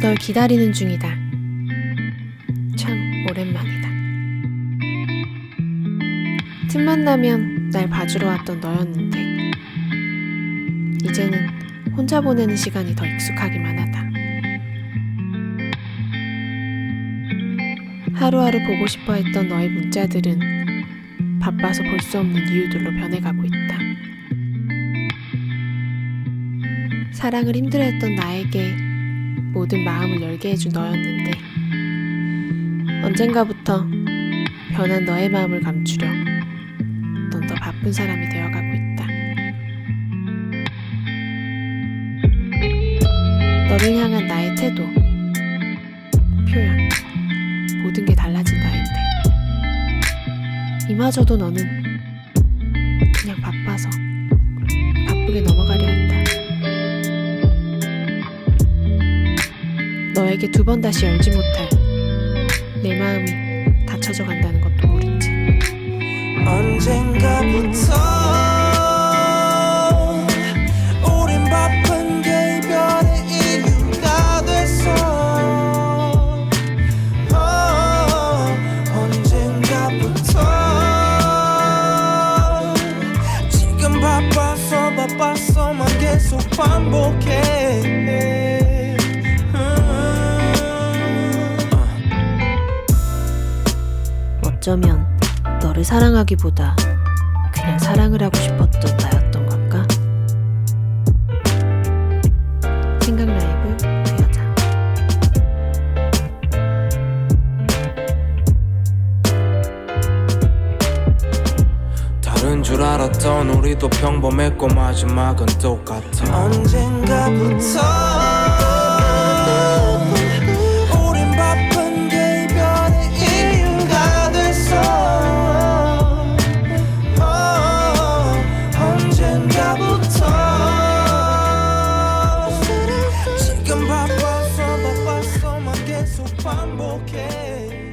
널 기다리는 중이다. 참 오랜만이다. 틈만 나면 날 봐주러 왔던 너였는데 이제는 혼자 보내는 시간이 더 익숙하기만 하다. 하루하루 보고 싶어 했던 너의 문자들은 바빠서 볼 수 없는 이유들로 변해가고 있다. 사랑을 힘들어했던 나에게 모든 마음을 열게 해준 너였는데 언젠가부터 변한 너의 마음을 감추려 넌 더 바쁜 사람이 되어가고 있다. 너를 향한 나의 태도, 표현, 이마저도 너는 그냥 바빠서 바쁘게 넘어가려 한다. 너에게 두 번 다시 열지 못할 내 마음이 닫혀져 간다는 것 바빠서 바빠서만 계속 반복해 음. 어쩌면 너를 사랑하기보다 그냥 사랑을 하고 싶었던 나였던 걸까? 생각 라이 없는 줄 알았던 우리도 평범했고 마지막은 똑같아. 언젠가부터 어, 지금 바빠서 바빠서만 계속 반복해.